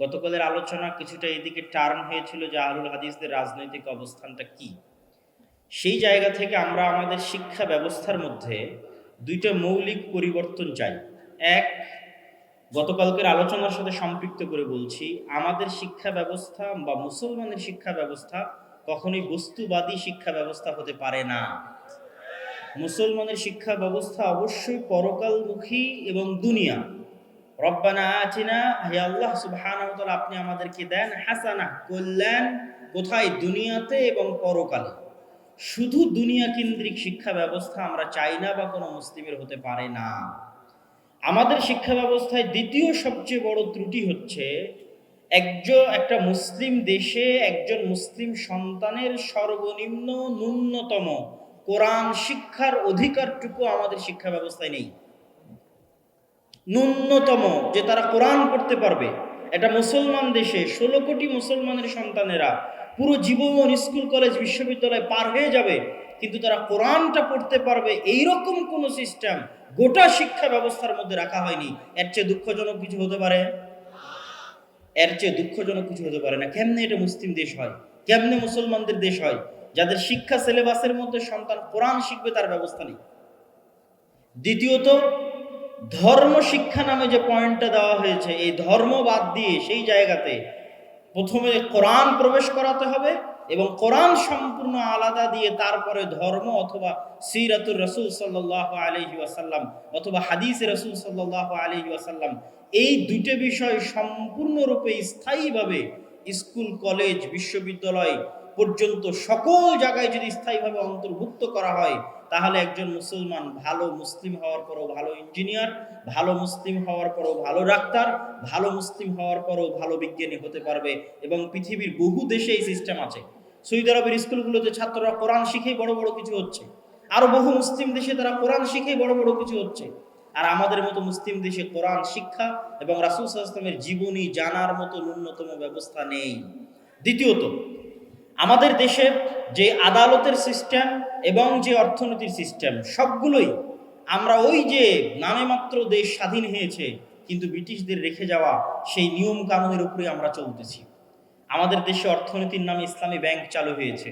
গতকালের আলোচনা কিছুটা এদিকে টার্ন হয়েছিল যে আহলুল হাদিসদের রাজনৈতিক অবস্থানটা কি। সেই জায়গা থেকে আমরা আমাদের শিক্ষা ব্যবস্থার মধ্যে দুইটা মৌলিক পরিবর্তন চাই। এক, গতকালকের আলোচনার সাথে সম্পৃক্ত করে বলছি, আমাদের শিক্ষা ব্যবস্থা বা মুসলমানের শিক্ষা ব্যবস্থা কখনোই বস্তুবাদী শিক্ষা ব্যবস্থা হতে পারে না। মুসলমানের শিক্ষা ব্যবস্থা অবশ্যই পরকালমুখী এবং দুনিয়া। রব্বানা আচিনা হে আল্লাহ সুবহানাহু ওয়া আপনি আমাদেরকে দেন হাসানা, কল্যাণ, কোথায়? দুনিয়াতে এবং পরকালে। শুধু দুনিয়া কেন্দ্রিক শিক্ষা ব্যবস্থা আমরা চাই না বা কোনো মুসলিমের হতে পারে না। আমাদের শিক্ষা ব্যবস্থায় দ্বিতীয় সবচেয়ে বড় ত্রুটি হচ্ছে একজন একটা মুসলিম দেশে একজন মুসলিম সন্তানের সর্বনিম্ন ন্যূনতম কোরআন শিক্ষার অধিকারটুকু আমাদের শিক্ষা ব্যবস্থায় নেই। ন্যূনতম, যে তারা কোরআন পড়তে পারবে। এটা মুসলমান দেশে, ষোলো কোটি মুসলমানের সন্তানেরা পুরো জীবন স্কুল, কলেজ, বিশ্ববিদ্যালয় পার হয়ে যাবে, কিন্তু তারা কোরআনটা পড়তে পারবে এইরকম কোন সিস্টেম গোটা শিক্ষা ব্যবস্থার মধ্যে রাখা হয়নি। এর চেয়ে দুঃখজনক কিছু হতে পারে? এর চেয়ে দুঃখজনক কিছু হতে পারে না। কেমনে এটা মুসলিম দেশ হয়? কেমনে মুসলমানদের দেশ হয়? যাদের শিক্ষা সিলেবাসের মধ্যে সন্তান কোরআন শিখবে তার ব্যবস্থা নেই। দ্বিতীয়ত ধর্ম শিক্ষা নামে যে পয়েন্টটা দেওয়া হয়েছে, এই ধর্ম বাদ দিয়ে সেই জায়গাতে প্রথমে কোরআন প্রবেশ করাতে হবে এবং কোরআন সম্পূর্ণ আলাদা দিয়ে তারপরে ধর্ম অথবা সিরাতুর রসুল সাল্লাহ আলহি ওয়াসাল্লাম অথবা হাদিস রসুল সাল্লাহ আলহি ওয়াসাল্লাম, এই দুটো বিষয় সম্পূর্ণরূপে স্থায়ীভাবে স্কুল, কলেজ, বিশ্ববিদ্যালয় পর্যন্ত সকল জায়গায় যদি স্থায়ীভাবে অন্তর্ভুক্ত করা হয় তাহলে একজন মুসলমান ভালো মুসলিম হওয়ার পরও ভালো ইঞ্জিনিয়ার, ভালো মুসলিম হওয়ার পরও ভালো ডাক্তার, ভালো মুসলিম হওয়ার পরও ভালো বিজ্ঞানী হতে পারবে এবং পৃথিবীর বহু দেশে এই সিস্টেম আছে। সৌদি আরবের স্কুলগুলোতে ছাত্ররা কোরআন শিখেই বড় বড় কিছু হচ্ছে। আরও বহু মুসলিম দেশে তারা কোরআন শিখেই বড় বড় কিছু হচ্ছে। আর আমাদের মতো মুসলিম দেশে কোরআন শিক্ষা এবং রাসুল সাল্লামের জীবনী জানার মতো ন্যূনতম ব্যবস্থা নেই। দ্বিতীয়ত, আমাদের দেশে যে আদালতের সিস্টেম এবং যে অর্থনীতির সিস্টেম, সবগুলোই আমরা ওই যে নামে মাত্র দেশ স্বাধীন হয়েছে, কিন্তু ব্রিটিশদের রেখে যাওয়া সেই নিয়ম কানুনের উপরে আমরা চলতেছি। আমাদের দেশে অর্থনীতির নামে ইসলামী ব্যাংক চালু হয়েছে,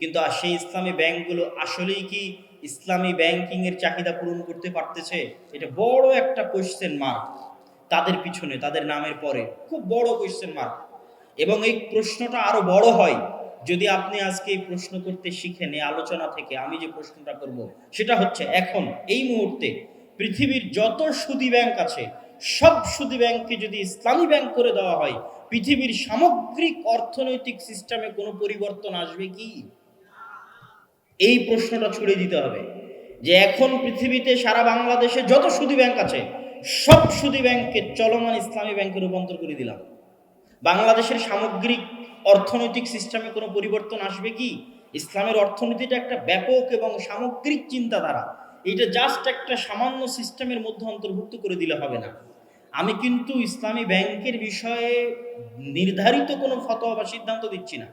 কিন্তু আর সেই ইসলামী ব্যাংকগুলো আসলেই কি ইসলামী ব্যাংকিং এর চাহিদা পূরণ করতে পারতেছে? এটা বড় একটা কোয়েশ্চেন মার্ক তাদের পিছনে, তাদের নামের পরে, খুব বড় কোয়েশ্চেন মার্ক এবং এই প্রশ্নটা আরও বড় হয় যদি আপনি আজকে এই প্রশ্ন করতে শিখেন, এই আলোচনা থেকে আমি যে প্রশ্নটা করব, সেটা হচ্ছে এখন, এই মুহূর্তে পৃথিবীর যত সুদী ব্যাংক আছে, সব সুদী ব্যাংককে যদি ইসলামী ব্যাংক করে দেওয়া হয়, পৃথিবীর সামগ্রিক অর্থনৈতিক সিস্টেমে কোনো পরিবর্তন আসবে কি? এই প্রশ্নটা ছুড়ে দিতে হবে। যে এখন পৃথিবীতে সারা বাংলাদেশে যত সুদী ব্যাংক আছে, সব সুদী ব্যাংককে চলমান ইসলামী ব্যাংকে রূপান্তর করে দিলাম। বাংলাদেশের সামগ্রিক অর্থনৈতিক সিস্টেমে কোনো পরিবর্তন আসবে কি? ইসলামের অর্থনীতিটা একটা ব্যাপক এবং সামগ্রিক চিন্তাধারা। এটা জাস্ট একটা সামান্য সিস্টেমের মধ্যে অন্তর্ভুক্ত করে দিলে হবে না। আমি কিন্তু ইসলামী ব্যাংকের বিষয়ে নির্ধারিত কোনো ফতোয়া বা সিদ্ধান্ত দিচ্ছি না।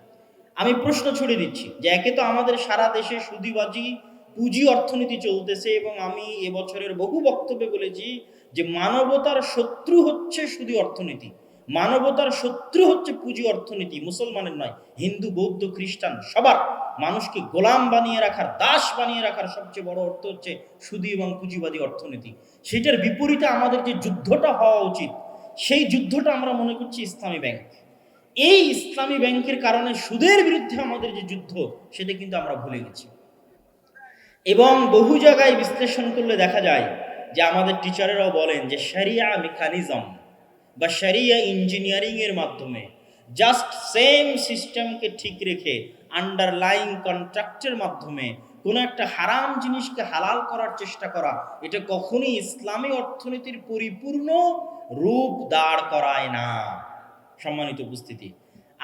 আমি প্রশ্ন ছড়ে দিচ্ছি যে একে তো আমাদের সারা দেশে সুদিবাজি, পুঁজি অর্থনীতি চলতেছে এবং আমি এবছরের বহু বক্তব্যে বলেছি যে মানবতার শত্রু হচ্ছে শুধু অর্থনীতি। মানবতার শত্রু হচ্ছে পুঁজি অর্থনীতি, মুসলমানের নয়, হিন্দু, বৌদ্ধ, খ্রিস্টান, সবার। মানুষকে গোলাম বানিয়ে রাখার, দাস বানিয়ে রাখার সবচেয়ে বড় অর্থ হচ্ছে সুদী এবং পুঁজিবাদী অর্থনীতি। সেটার বিপরীতে আমাদের যে যুদ্ধটা হওয়া উচিত, সেই যুদ্ধটা আমরা মনে করছি ইসলামী ব্যাংক। এই ইসলামী ব্যাংকের কারণে সুদের বিরুদ্ধে আমাদের যে যুদ্ধ, সেটা কিন্তু আমরা ভুলে গেছি। এবং বহু জায়গায় বিশ্লেষণ করলে দেখা যায় যে আমাদের টিচারেরাও বলেন যে সারিয়া মেকানিজম বা সারিয়া ইঞ্জিনিয়ারিংয়ের মাধ্যমে জাস্ট সেম সিস্টেমকে ঠিক রেখে আন্ডারলাইং কন্ট্রাক্টের মাধ্যমে কোনো একটা হারাম জিনিসকে হালাল করার চেষ্টা করা, এটা কখনোই ইসলামী অর্থনীতির পরিপূর্ণ রূপ দাঁড় করায় না। সম্মানিত উপস্থিতি,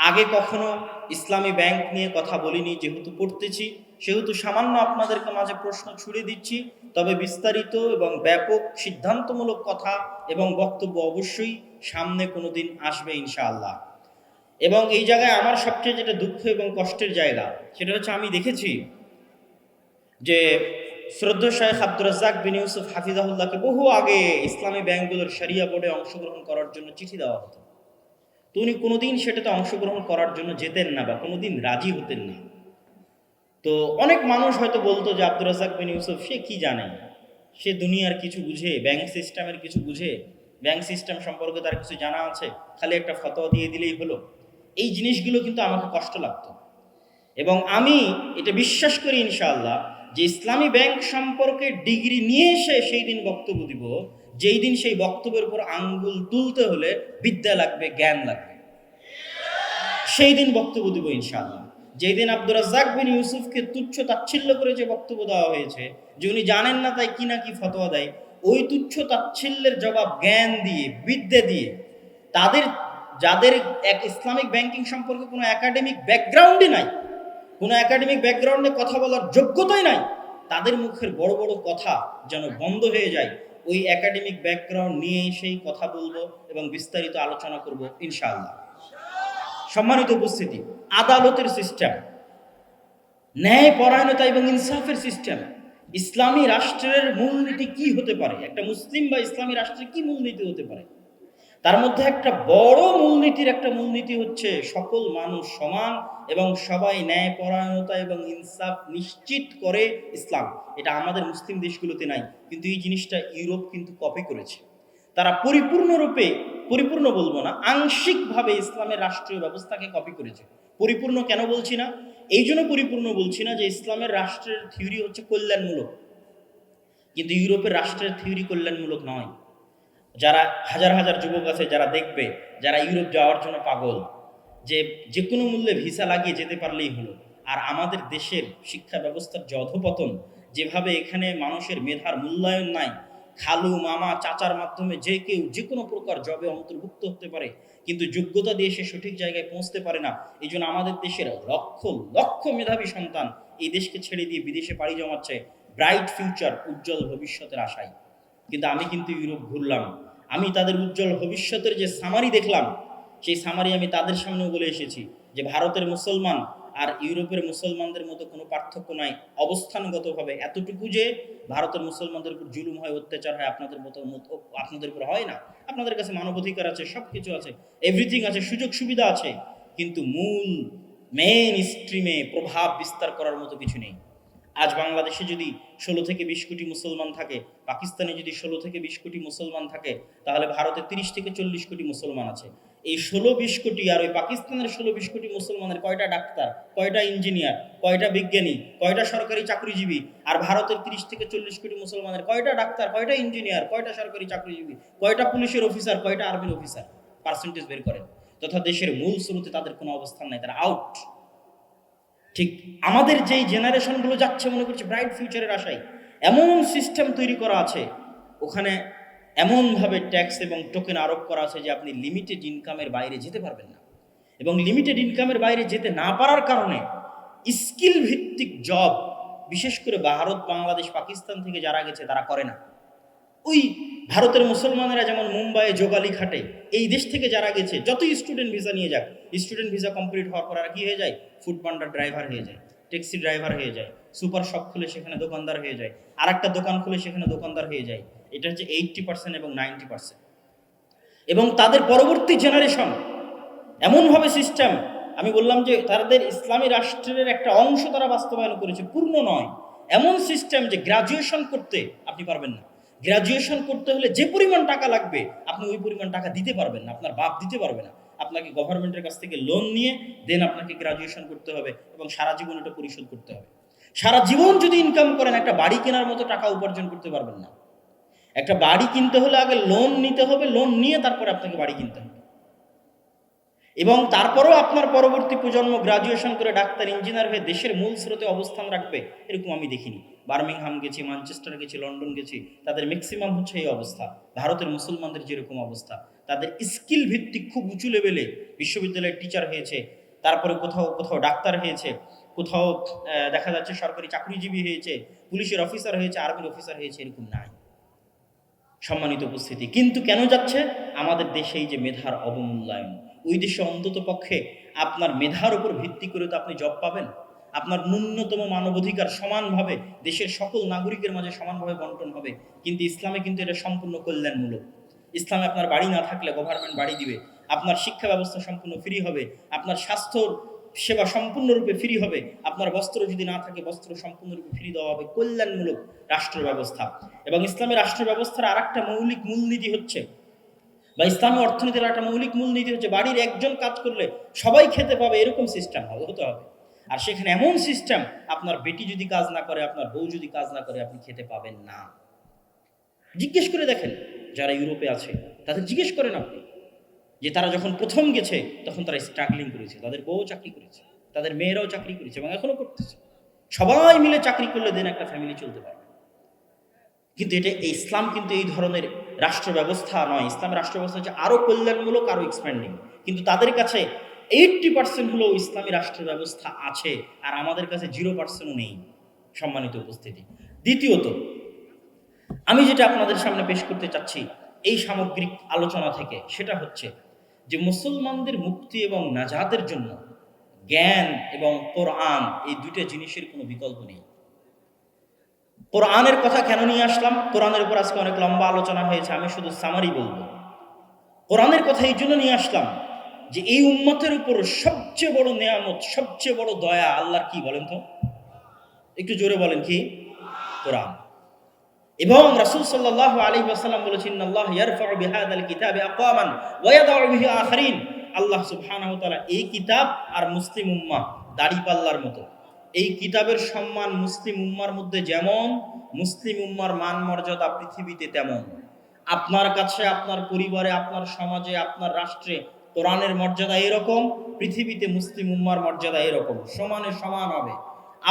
আগে কখনো ইসলামী ব্যাংক নিয়ে কথা বলিনি, যেহেতু পড়তেছি সেহেতু সামান্য আপনাদেরকে মাঝে প্রশ্ন ছুড়ে দিচ্ছি, তবে বিস্তারিত এবং ব্যাপক সিদ্ধান্তমূলক কথা এবং বক্তব্য অবশ্যই সামনে কোনো দিন আসবে ইনশাআল্লাহ। এবং এই জায়গায় আমার সবচেয়ে যেটা দুঃখ এবং কষ্টের জায়গা, সেটা হচ্ছে আমি দেখেছি যে শ্রদ্ধা শাহেখ আব্দুর রাজ্জাক বিন ইউসুফ হাফিজাহুল্লাহকে বহু আগে ইসলামী ব্যাংকগুলোর শরিয়া বোর্ডে অংশগ্রহণ করার জন্য চিঠি দেওয়া হতো। তো উনি কোনোদিন সেটাতে অংশগ্রহণ করার জন্য যেতেন না বা কোনোদিন রাজি হতেন না। তো অনেক মানুষ হয়তো বলতো যে আব্দুর রাজাক বিন ইউসুফ, সে কি জানে? সে দুনিয়ার কিছু বুঝে ব্যাংক সিস্টেমের কিছু বুঝে ব্যাংক সিস্টেম সম্পর্কে তার কিছু জানা আছে, খালি একটা ফতোয়া দিয়ে দিলেই হলো। এই জিনিসগুলো কিন্তু আমাকে কষ্ট লাগতো। এবং আমি এটা বিশ্বাস করি ইনশাআল্লাহ যে ইসলামী ব্যাংক সম্পর্কে ডিগ্রি নিয়ে এসে সেই দিন বক্তব্য দিব, যেই দিন সেই বক্তব্যের উপর আঙ্গুল তুলতে হলে বিদ্যা লাগবে, জ্ঞান লাগবে। সেই দিন বক্তব্য দিব ইনশাআল্লাহ। যেই দিন আব্দুর রাজ্জাক বিন ইউসুফকে তুচ্ছ তাচ্ছিল্য করে যে বক্তব্য দেওয়া হয়েছে, যে উনি জানেন না তাই কি না কি ফতোয়া দেয়, ওই তুচ্ছ তাচ্ছিল্যের জবাব জ্ঞান দিয়ে, বিদ্যে দিয়ে, তাদের, যাদের এক ইসলামিক ব্যাংকিং সম্পর্কে কোনো একাডেমিক ব্যাকগ্রাউন্ডই নাই, কোনো একাডেমিক ব্যাকগ্রাউন্ডে কথা বলার যোগ্যতাই নাই, তাদের মুখের বড় বড় কথা যেন বন্ধ হয়ে যায়, ওই একাডেমিক ব্যাকগ্রাউন্ড নিয়ে সেই কথা বলব এবং বিস্তারিত আলোচনা করব, ইনশাআল্লাহ। সম্মানিত উপস্থিতি, আদালতের সিস্টেম ন্যায় পরায়ণতা এবং ইনসাফের সিস্টেম ইসলামী রাষ্ট্রের মূলনীতি কি হতে পারে? একটা মুসলিম বা ইসলামী রাষ্ট্রের কি মূলনীতি হতে পারে? তার মধ্যে একটা বড় মূলনীতির একটা মূলনীতি হচ্ছে সকল মানুষ সমান এবং সবাই ন্যায় পরায়ণতা এবং ইনসাফ নিশ্চিত করে ইসলাম। এটা আমাদের মুসলিম দেশগুলোতে নাই, কিন্তু এই জিনিসটা ইউরোপ কিন্তু কপি করেছে। তারা পরিপূর্ণরূপে পরিপূর্ণ বলব না, আংশিকভাবে ইসলামের রাষ্ট্রীয় ব্যবস্থাকে কপি করেছে। পরিপূর্ণ কেন বলছি না? এই জন্য পরিপূর্ণ বলছি না যে ইসলামের রাষ্ট্রের থিওরি হচ্ছে কল্যাণমূলক। কিন্তু ইউরোপের রাষ্ট্রের থিওরি কল্যাণমূলক নয়। যারা হাজার হাজার যুবক আছে, যারা দেখবে, যারা ইউরোপ যাওয়ার জন্য পাগল, যে যে কোনো মূল্যে ভিসা লাগিয়ে যেতে পারলেই হলো। আর আমাদের দেশের শিক্ষা ব্যবস্থার যে অধপতন, যেভাবে এখানে মানুষের মেধার মূল্যায়ন নাই খালু, মামা, চাচার মাধ্যমে যে কেউ যে কোনো প্রকার জবে অন্তর্ভুক্ত হতে পারে, কিন্তু যোগ্যতা দিয়ে সে সঠিক জায়গায় পৌঁছতে পারে না। এই জন্য আমাদের দেশের লক্ষ লক্ষ মেধাবী সন্তান এই দেশকে ছেড়ে দিয়ে বিদেশে পাড়ি জমাচ্ছে ব্রাইট ফিউচার উজ্জ্বল ভবিষ্যতের আশায়। কিন্তু আমি কিন্তু ইউরোপ ঘুরলাম। আমি তাদের উজ্জ্বল ভবিষ্যতের যে সামারি দেখলাম, সেই সামারি আমি তাদের সামনেও বলে এসেছি যে ভারতের মুসলমান আর ইউরোপের মুসলমানদের মতো কোনো পার্থক্য নাই। অবস্থানগতভাবে এতটুকু যে ভারতের মুসলমানদের উপর জুলুম হয়, অত্যাচার হয়, আপনাদের মতো আপনাদের উপর হয় না। আপনাদের কাছে মানবাধিকার আছে সব কিছু আছে এভরিথিং আছে, সুযোগ সুবিধা আছে, কিন্তু মূল মেইন স্ট্রিমে প্রভাব বিস্তার করার মতো কিছু নেই। আজ বাংলাদেশে যদি ষোলো থেকে বিশ কোটি মুসলমান থাকে, পাকিস্তানে যদি ষোলো থেকে বিশ কোটি মুসলমান থাকে, তাহলে ভারতে তিরিশ থেকে চল্লিশ কোটি মুসলমান আছে। এই ষোলো বিশ কোটি আর ওই পাকিস্তানের ষোলো বিশ কোটি মুসলমানের কয়টা ডাক্তার, কয়টা ইঞ্জিনিয়ার, কয়টা বিজ্ঞানী, কয়টা সরকারি চাকরিজীবী আর ভারতের তিরিশ থেকে চল্লিশ কোটি মুসলমানের কয়টা ডাক্তার, কয়টা ইঞ্জিনিয়ার, কয়টা সরকারি চাকরিজীবী, কয়টা পুলিশের অফিসার, কয়টা আর্মির অফিসার? পার্সেন্টেজ বের করেন। তথা দেশের মূল স্রোতে তাদের কোনো অবস্থান নাই, তারা আউট ঠিক আমাদের যেই জেনারেশনগুলো যাচ্ছে, মনে করছি ব্রাইট ফিউচারের আশায়, এমন সিস্টেম তৈরি করা আছে, ওখানে এমনভাবে ট্যাক্স এবং টোকেন আরোপ করা আছে যে আপনি লিমিটেড ইনকামের বাইরে যেতে পারবেন না। এবং লিমিটেড ইনকামের বাইরে যেতে না পারার কারণে স্কিল ভিত্তিক জব বিশেষ করে ভারত, বাংলাদেশ, পাকিস্তান থেকে যারা গেছে তারা করে না। ওই ভারতের মুসলমানেরা যেমন মুম্বাইয়ে যোগালি খাটে, এই দেশ থেকে যারা গেছে, যতই স্টুডেন্ট ভিসা নিয়ে যাক স্টুডেন্ট ভিসা কমপ্লিট হওয়ার পর আর কি হয়ে যায়? ফুড পান্ডার ড্রাইভার হয়ে যায় ট্যাক্সি ড্রাইভার হয়ে যায় সুপার শপ খুলে সেখানে দোকানদার হয়ে যায় আর একটা দোকান খুলে সেখানে দোকানদার হয়ে যায়। এটা হচ্ছে এইটটি পার্সেন্ট এবং নাইনটি পার্সেন্ট এবং তাদের পরবর্তী জেনারেশন এমনভাবে সিস্টেম আমি বললাম যে তাদের ইসলামী রাষ্ট্রের একটা অংশ তারা বাস্তবায়ন করেছে, পূর্ণ নয়। এমন সিস্টেম যে গ্রাজুয়েশন করতে আপনি পারবেন না। গ্রাজুয়েশন করতে হলে যে পরিমাণ টাকা লাগবে, আপনি ওই পরিমাণ টাকা দিতে পারবেন না, আপনার বাপ দিতে পারবে না। আপনাকে গভর্নমেন্টের কাছ থেকে লোন নিয়ে দেন আপনাকে গ্রাজুয়েশন করতে হবে এবং সারা জীবন এটা পরিশোধ করতে হবে। সারা জীবন যদি ইনকাম করেন, একটা বাড়ি কেনার মতো টাকা উপার্জন করতে পারবেন না। একটা বাড়ি কিনতে হলে আগে লোন নিতে হবে লোন নিয়ে তারপরে আপনাকে বাড়ি কিনতে হবে। এবং তারপরেও আপনার পরবর্তী প্রজন্ম গ্রাজুয়েশন করে ডাক্তার ইঞ্জিনিয়ার হয়ে দেশের মূল স্রোতে অবস্থান রাখবে, এরকম আমি দেখিনি। বার্মিংহাম গেছি ম্যানচেস্টার গেছি লন্ডন গেছি, তাদের ম্যাক্সিমাম হচ্ছে এই অবস্থা। ভারতের মুসলমানদের যেরকম অবস্থা, তাদের স্কিল ভিত্তিক খুব উঁচু লেভেলে বিশ্ববিদ্যালয়ের টিচার হয়েছে, তারপরে কোথাও কোথাও ডাক্তার হয়েছে, কোথাও দেখা যাচ্ছে সরকারি চাকরিজীবী হয়েছে, পুলিশের অফিসার হয়েছে আর্মির অফিসার হয়েছে, এরকম নাই। সম্মানিত উপস্থিতি। কিন্তু কেন যাচ্ছে? আমাদের দেশে এই যে মেধার অবমূল্যায়ন, ওই দেশে অন্তত পক্ষে আপনার মেধার উপর ভিত্তি করে তো আপনি জব পাবেন। আপনার ন্যূনতম মানবাধিকার সমানভাবে দেশের সকল নাগরিকের মাঝে সমানভাবে বন্টন হবে। কিন্তু ইসলামে কিন্তু এটা সম্পূর্ণ কল্যাণমূলক। ইসলামে আপনার বাড়ি না থাকলে গভর্নমেন্ট বাড়ি দিবে। আপনার শিক্ষা ব্যবস্থা সম্পূর্ণ ফ্রি হবে। আপনার স্বাস্থ্য সেবা সম্পূর্ণরূপে ফ্রি হবে। আপনার বস্ত্র যদি না থাকে, বস্ত্র সম্পূর্ণরূপে ফ্রি দেওয়া হবে। কল্যাণমূলক রাষ্ট্র ব্যবস্থা। এবং ইসলামী রাষ্ট্র ব্যবস্থার আর একটা মৌলিক মূলনীতি হচ্ছে, বা ইসলামী অর্থনীতির একটা মৌলিক মূলনীতি হচ্ছে, বাড়ির একজন কাজ করলে সবাই খেতে পাবে, এরকম সিস্টেম হতে হবে। আর সেখানে এমন সিস্টেম আপনার বেটি যদি কাজ না করে, আপনার বউ যদি কাজ না করে, আপনি খেতে পাবেন না। জিজ্ঞেস করে দেখেন, যারা ইউরোপে আছে, তাদের জিজ্ঞেস করেন আপনি যে তারা যখন প্রথম গেছে, তখন তারা স্ট্রাগলিং করেছে। তাদের বউ চাকরি করেছে, তাদের মেয়েরাও চাকরি করেছে এবং এখনও করতেছে। সবাই মিলে চাকরি করলে দিন একটা ফ্যামিলি চলতে পারবে। কিন্তু এটা ইসলাম কিন্তু এই ধরনের রাষ্ট্র ব্যবস্থা নয়। ইসলাম রাষ্ট্র ব্যবস্থা হচ্ছে আরও কল্যাণমূলক আরও এক্সপ্যান্ডিং কিন্তু তাদের কাছে এইটটি পার্সেন্ট হলেও ইসলামী রাষ্ট্র ব্যবস্থা আছে আর আমাদের কাছে জিরো পার্সেন্টও নেই সম্মানিত উপস্থিতি। দ্বিতীয়ত, আমি যেটা আপনাদের সামনে পেশ করতে চাচ্ছি, এই সামগ্রিক আলোচনা থেকে, সেটা হচ্ছে যে মুসলমানদের মুক্তি এবং নাজাতের জন্য জ্ঞান এবং কোরআন এই দুইটা জিনিসের কোনো বিকল্প নেই। কোরআনের কথা কেন নিয়ে আসলাম? কোরআনের উপর আজকে অনেক লম্বা আলোচনা হয়েছে, আমি শুধু সামারি বলব। কোরআনের কথা এই জন্য নিয়ে আসলাম যে এই উম্মতের উপর সবচেয়ে বড় নেয়ামত, সবচেয়ে বড় দয়া আল্লাহর কি বলেন তো? একটু জোরে বলেন কি? কোরআন। এবং রাসূল সাল্লাল্লাহু আলাইহি বলেছেন আল্লাহ ইয়ারফাউ বিহাদাল কিতাবি আকওয়ামান ওয়া ইয়াদাউ বিহি আখারিন। আল্লাহ সুবহানাহু তাআলা এই কিতাব আর মুসলিম উম্মাহ দাড়ি পাল্লার মতো। এই কিতাবের সম্মান মুসলিম উম্মার মধ্যে যেমন, মুসলিম উম্মার মান মর্যাদা পৃথিবীতে তেমন। আপনার কাছে, আপনার পরিবারে, আপনার সমাজে, আপনার রাষ্ট্রে কোরআনের মর্যাদা এরকম, পৃথিবীতে মুসলিম উম্মার মর্যাদা এরকম। সমানে সমান হবে।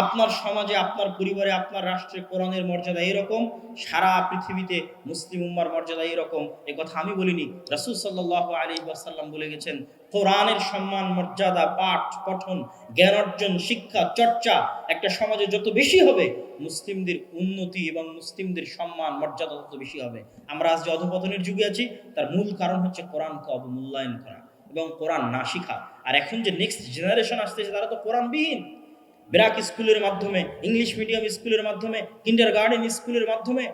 আপনার সমাজে, আপনার পরিবারে, আপনার রাষ্ট্রে কোরআনের মর্যাদা এরকম, সারা পৃথিবীতে মুসলিম উম্মার মর্যাদা এরকম, এ কথা আমি বলিনি। রাসূল সাল্লাল্লাহু আলাইহি ওয়াসাল্লাম বলে গেছেন, কোরআনের সম্মান, মর্যাদা, পাঠ, পঠন, জ্ঞান অর্জন, শিক্ষা, চর্চা একটা সমাজে যত বেশি হবে, মুসলিমদের উন্নতি এবং মুসলিমদের সম্মান, মর্যাদা তত বেশি হবে। আমরা আজ যে অধপতনের যুগে আছি, তার মূল কারণ হচ্ছে কোরআনকে অবমূল্যায়ন করা এবং কোরআন না শিখা। আর এখন যে নেক্সট জেনারেশন আসতেছে, তারা তো কোরআনবিহীন। ব্রাক স্কুলের মাধ্যমে, ইংলিশ মিডিয়াম স্কুলের মাধ্যমে কিন্ডার গার্ডেন স্কুলের মাধ্যমে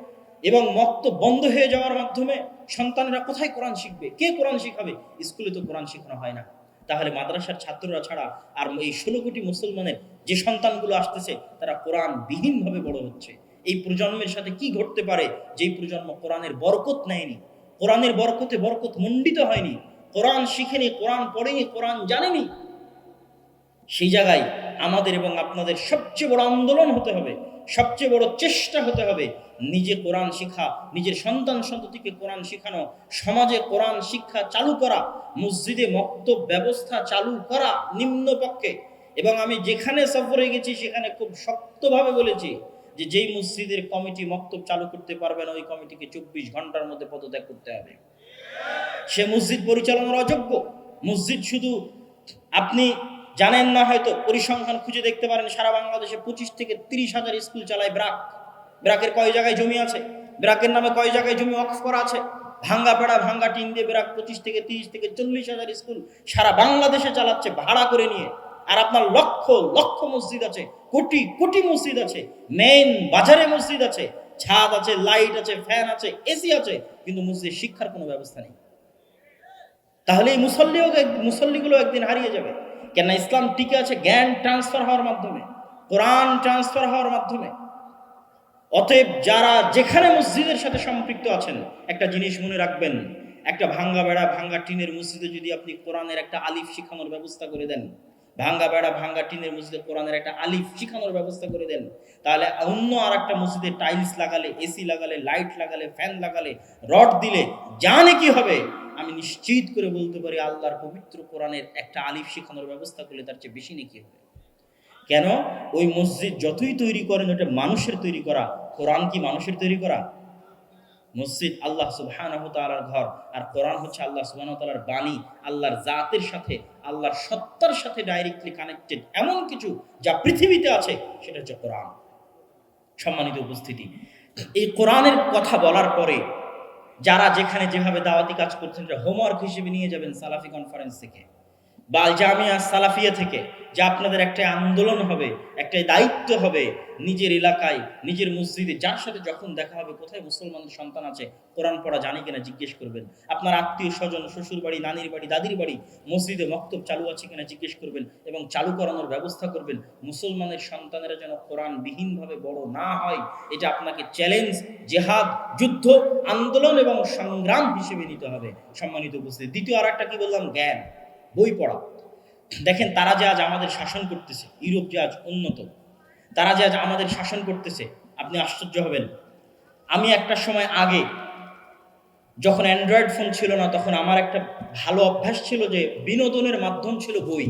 এবং মক্ত বন্ধ হয়ে যাওয়ার মাধ্যমে সন্তানেরা কোথায় কোরআন শিখবে? কে কোরআন শিখাবে? স্কুলে তো কোরআন শেখানো হয় না। তাহলে মাদ্রাসার ছাত্ররা ছাড়া আর এই ষোলো কোটি মুসলমানের যে সন্তানগুলো আসতেছে, তারা কোরআন বিহীনভাবে বড় হচ্ছে। এই প্রজন্মের সাথে কি ঘটতে পারে? যেই প্রজন্ম কোরআনের বরকত নেয়নি, কোরআনের বরকতে বরকত মণ্ডিত হয়নি, কোরআন শিখেনি, কোরআন পড়েনি, কোরআন জানেনি সেই জায়গায় আমাদের এবং আপনাদের সবচেয়ে বড় আন্দোলন হতে হবে, সবচেয়ে বড় চেষ্টা হতে হবে। নিজে কোরআন শিখা, নিজের সন্তান সন্ততিকে কোরআন শিখানো, সমাজে কোরআন শিক্ষা চালু করা, মসজিদে মক্তব ব্যবস্থা চালু করা নিম্ন পক্ষে এবং আমি যেখানে সফরে গেছি, সেখানে খুব শক্তভাবে বলেছি যে যেই মসজিদের কমিটি মক্তব চালু করতে পারবে না, ওই কমিটিকে চব্বিশ ঘণ্টার মধ্যে পদত্যাগ করতে হবে। সে মসজিদ পরিচালনার অযোগ্য। মসজিদ শুধু আপনি জানেন না হয়তো, পরিসংখ্যান খুঁজে দেখতে পারেন, সারা বাংলাদেশে পঁচিশ থেকে তিরিশ হাজার স্কুল চালায় ব্রাক। ব্রাকের কয় জায়গায় জমি আছে? ব্রাকের নামে কয় জায়গায় জমি অক্স করা আছে? ভাঙ্গা পেড়া, ভাঙ্গা টিন দিয়ে ব্রাক পঁচিশ থেকে তিরিশ থেকে চল্লিশ হাজার স্কুল সারা বাংলাদেশে চালাচ্ছে, ভাড়া করে নিয়ে। আর আপনার লক্ষ লক্ষ মসজিদ আছে, কোটি কোটি মসজিদ আছে, মেইন বাজারে মসজিদ আছে, ছাদ আছে, লাইট আছে, ফ্যান আছে, এসি আছে, কিন্তু মসজিদ শিক্ষার কোনো ব্যবস্থা নেই। তাহলে এই মুসল্লিও মুসল্লিগুলো একদিন হারিয়ে যাবে। কেন ইসলাম টিকে আছে, জ্ঞান ট্রান্সফার হওয়ার মাধ্যমে, কোরআন ট্রান্সফার হওয়ার মাধ্যমে। অতএব যারা যেখানে মসজিদের সাথে সম্পৃক্ত আছেন, একটা জিনিস মনে রাখবেন, একটা ভাঙ্গা বেড়া, ভাঙ্গা টিনের মসজিদে যদি আপনি কোরআনের একটা আলিফ শিখানোর ব্যবস্থা করে দেন, ভাঙ্গা বেড়া, ভাঙ্গা টিনের মসজিদে কোরআনের একটা আলিফ শিখানোর ব্যবস্থা করে দেন, তাহলে অন্য আর একটা মসজিদে টাইলস লাগালে এসি লাগালে লাইট লাগালে ফ্যান লাগালে রড দিলে, জানে কি হবে? আমি নিশ্চিত করে বলতে পারি আল্লাহর পবিত্র কোরআনের একটা আলিফ শেখানোর ব্যবস্থা করলে তার চেয়ে বেশি নাকি হবে। কেন? ওই মসজিদ যতই তৈরি করেন ওটা মানুষের তৈরি করা। কোরআন কি মানুষের তৈরি করা? মসজিদ আল্লাহ তাআলার ঘর, আর কোরআন হচ্ছে আল্লাহ তাআলার বাণী। আল্লাহর জাতের সাথে, আল্লাহর সত্তার সাথে ডাইরেক্টলি কানেক্টেড এমন কিছু যা পৃথিবীতে আছে, সেটা হচ্ছে কোরআন। সম্মানিত উপস্থিতি। এই কোরআনের কথা বলার পরে যারা যেখানে যেভাবে দাওয়াতি কাজ করছেন হোমওয়ার্ক হিসেবে নিয়ে যাবেন সালাফি কনফারেন্স থেকে। বা জামিয়া সালাফিয়া থেকে, যে আপনাদের একটা আন্দোলন হবে একটা দায়িত্ব হবে নিজের এলাকায়, নিজের মসজিদে, যার সাথে যখন দেখা হবে কোথায় মুসলমানের সন্তান আছে, কোরআন পড়া জানি কিনা জিজ্ঞেস করবেন। আপনার আত্মীয় স্বজন, শ্বশুর বাড়ি, নানির বাড়ি, দাদির বাড়ি, মসজিদে মক্তব চালু আছে কিনা জিজ্ঞেস করবেন এবং চালু করানোর ব্যবস্থা করবেন। মুসলমানের সন্তানেরা যেন কোরআন বিহীনভাবে বড় না হয়, এটা আপনাকে চ্যালেঞ্জ জেহাদ, যুদ্ধ, আন্দোলন এবং সংগ্রাম হিসেবে নিতে হবে। সম্মানিত উপস্থিতি। দ্বিতীয় আর একটা কি বললাম? জ্ঞান। বই পড়া। দেখেন, তারা যে আজ আমাদের শাসন করতেছে, ইউরোপ যে আজ উন্নত, তারা যে আজ আমাদের শাসন করতেছে, আপনি আশ্চর্য হবেন। আমি একটা সময় আগে যখন অ্যান্ড্রয়েড ফোন ছিল না, তখন আমার একটা ভালো অভ্যাস ছিল যে, বিনোদনের মাধ্যম ছিল বই।